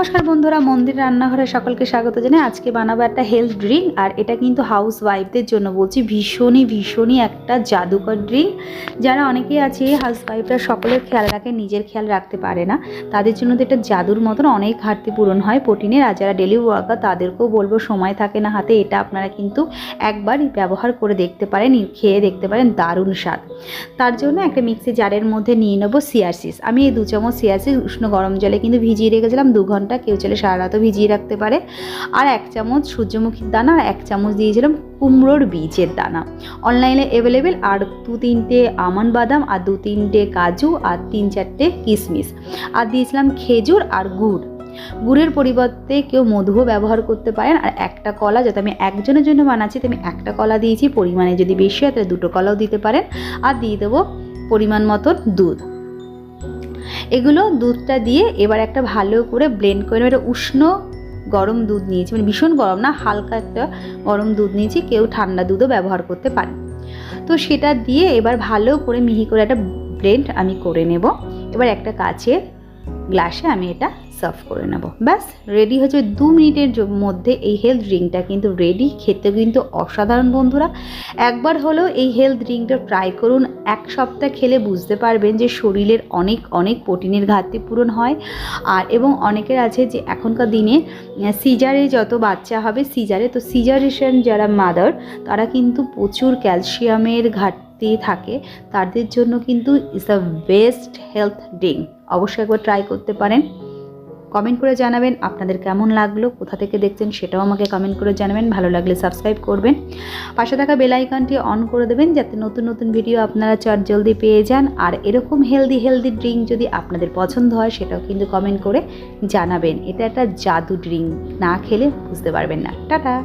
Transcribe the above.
নমস্কার বন্ধুরা, মন্দির রান্নাঘরে সকলকে স্বাগত জানাই আজকে বানাবো একটা হেলথ ড্রিঙ্ক আর এটা কিন্তু হাউস ওয়াইফদের জন্য বলছি, ভীষণই ভীষণই একটা জাদুকর ড্রিঙ্ক যারা অনেকেই আছে হাউস ওয়াইফরা সকলের খেয়াল রাখে, নিজের খেয়াল রাখতে পারে না। তাদের জন্য তো এটা জাদুর মতন অনেক ঘাটতি পূরণ হয় প্রোটিনের আর যারা ডেলি ওয়ার্কার তাদেরকেও বলব, সময় থাকে না হাতে। এটা আপনারা কিন্তু একবার ব্যবহার করে দেখতে পারেন, খেয়ে দেখতে পারেন, দারুণ স্বাদ। তার জন্য একটা মিক্সি জারের মধ্যে নিয়ে নেব সিয়ারসিস আমি এই দু চামচ সিয়ারসিস উষ্ণ গরম জলে কিন্তু ভিজিয়ে রেখেছিলাম, দু ঘণ্টা কেউ চাইলে সারা রাতও ভিজিয়ে রাখতে পারে। আর এক চামচ সূর্যমুখীর দানা আর এক চামচ দিয়েছিলাম কুমড়োর বীজের দানা। অনলাইনে অ্যাভেলেবেল আর দু তিনটে আমন্ড বাদাম আর দু তিনটে কাজু আর তিন চারটে কিশমিশ। আর দিয়েছিলাম খেজুর আর গুড়। গুড়ের পরিবর্তে কেউ মধুও ব্যবহার করতে পারেন আর একটা কলা যাতে আমি একজনের জন্য বানাচ্ছি, তো আমি একটা কলা দিয়েছি, পরিমাণে যদি বেশি হয় তাহলে দুটো কলাও দিতে পারেন। আর দিয়ে দেবো পরিমাণ মতন দুধ। এগুলো দুধটা দিয়ে এবার একটা ভালো করে ব্লেন্ড করে নেব। এটা উষ্ণ গরম দুধ নিয়েছি মানে ভীষণ গরম না, হালকা একটা গরম দুধ নিয়েছি, কেউ ঠান্ডা দুধও ব্যবহার করতে পারে তো সেটা দিয়ে এবার ভালো করে মিহি করে একটা ব্লেন্ড আমি করে নেব এবার একটা কাছে গ্লাসে আমি এটা সার্ভ করে নেব। ব্যাস রেডি হচ্ছে দু মিনিটের মধ্যে এই হেলথ ড্রিঙ্কটা কিন্তু রেডি খেতে কিন্তু অসাধারণ বন্ধুরা। একবার হলেও এই হেলথ ড্রিঙ্কটা ট্রাই করুন। এক সপ্তাহ খেলে বুঝতে পারবেন যে শরীরের অনেক অনেক প্রোটিনের ঘাটতি পূরণ হয়। আর, এবং অনেকের আছে যে এখনকার দিনে সিজারে যত বাচ্চা হবে সিজারে তো সিজারেশন যারা মাদার তারা কিন্তু প্রচুর ক্যালসিয়ামের ঘাটতি থাকে। তাদের জন্য কিন্তু is the best health drink অবশ্যই একবার ট্রাই করতে পারেন। কমেন্ট করে জানাবেন আপনাদের কেমন লাগল, কোথা থেকে দেখছেন সেটাও আমাকে কমেন্ট করে জানাবেন, ভালো লাগলে সাবস্ক্রাইব করবেন। পাশে থাকা বেল অন করে দেবেন, যাতে নতুন নতুন ভিডিও আপনারা চট জলদি পেয়ে যান। আর এরকম হেলদি হেলদি ড্রিঙ্ক যদি আপনাদের পছন্দ হয়, সেটাও কিন্তু কমেন্ট করে জানাবেন। এটা একটা জাদু ড্রিঙ্ক না খেলে বুঝতে পারবেন না। টাটা!